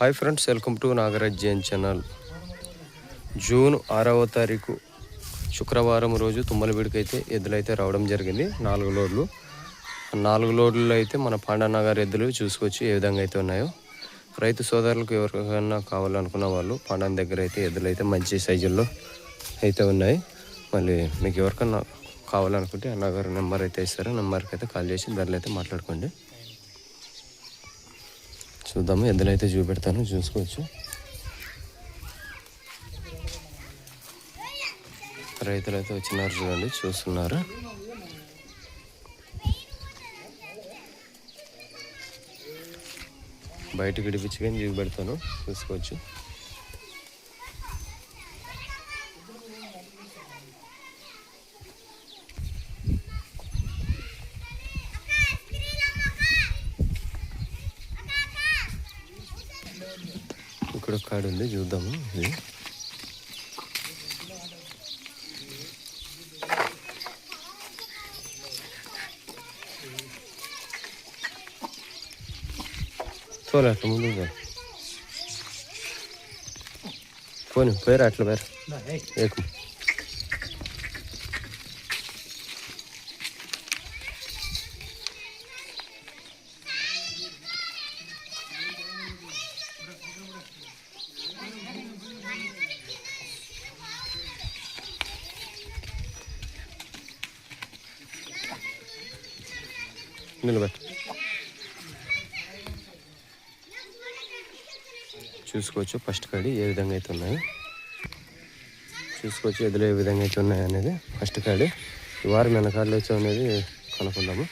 Hi friends welcome to Nagaraj Jain channel. June ఆరవ తారీఖు శుక్రవారం రోజు తుమ్మలబీడికి అయితే ఎద్దులైతే రావడం జరిగింది. నాలుగు లోడ్లు. నాలుగు లోడ్లు అయితే మన పాండానగర్ ఎద్దులు చూసుకొచ్చి ఏ విధంగా అయితే ఉన్నాయో. రైతు సోదరులకు ఎవరికైనా కావాలనుకున్న వాళ్ళు పాండాన్ దగ్గర అయితే ఎద్దులు అయితే మంచి సైజుల్లో అయితే ఉన్నాయి. మళ్ళీ మీకు ఎవరికన్నా కావాలనుకుంటే అన్నగారు నెంబర్ అయితే ఇస్తారు. నెంబర్కి అయితే కాల్ చేసి ధరలు అయితే మాట్లాడుకోండి. చూద్దాము ఎద్దులైతే చూపెడతాను చూసుకోవచ్చు. రైతులు అయితే వచ్చినారు చూడండి చూస్తున్నారు. బయటకు ఇడిపించి కానీ చూపెడతాను చూసుకోవచ్చు. ఇక్కడ ఒక కాడు ఉంది చూద్దాము. ఇది. తోలే అట్లా ముందు. పోనీ పేరు అట్లా పేరు ఏకు నిలబెట్టు చూసుకోవచ్చు. ఫస్ట్ కాడి ఏ విధంగా అయితే ఉన్నాయి. చూసుకోవచ్చు ఎదురు ఏ విధంగా అయితే ఉన్నాయి అనేది ఫస్ట్ కాడి. ఈ వారం వెనకాడలు వచ్చావు అనేది కనుక్కుందాము.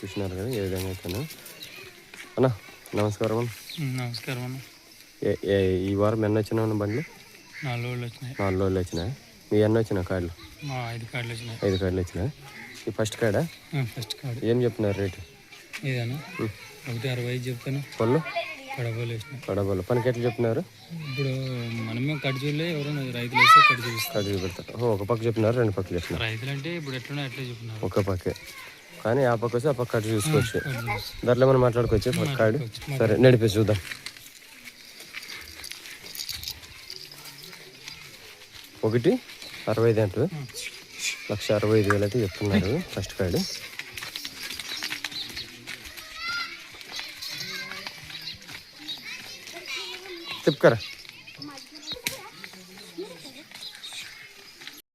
చూసినారు కదా ఏ విధంగా అయితే ఉన్నాయో. అన్న నమస్కారం. అన్న నమస్కారం అన్న. ఈ వారం ఎన్న వచ్చినా బండ్లు? నాలుగు రోజులు వచ్చినాయి. నాలుగు రోజులు వచ్చినాయి? మీ ఎన్న వచ్చిన కార్డులు ఐదు కార్డులు వచ్చినాయి. ఐదు కార్డులు వచ్చినాయి? ఈ ఫస్ట్ కాడా? ఆ, ఫస్ట్ కార్డు ఏం చెప్పినారు రేటు? ఇదేనా? ఒకటి అరవై ఐదు చెప్తాను పళ్ళు? కడపలు పనికి ఎట్లా చెప్పినారు ఇప్పుడు మనమే కట్ చూడలే ఎవరైనా రైతులు వస్తే కట్ చూపిస్తారు. కడుగు పెడతారు ఓ, ఒక పక్క చెప్పినారు రెండు పక్కలు చెప్పినారు రైతులు అంటే ఇప్పుడు ఎట్లున్నా ఎట్లా చెప్తున్నారు. ఒక పక్కే. కానీ ఆ పక్క వస్తే ఆ పక్క కట్టు చూసుకోవచ్చు. కట్ చూపిస్తారు దాంట్లో మనం మాట్లాడుకోవచ్చు? కాడు సరే నడిపేసి చూద్దాం. ఒకటి అరవై ఐదు అంటారు. లక్ష అరవై ఐదు వేలు అయితే చెప్తున్నారు ఫస్ట్ కార్డు తిప్పుకరా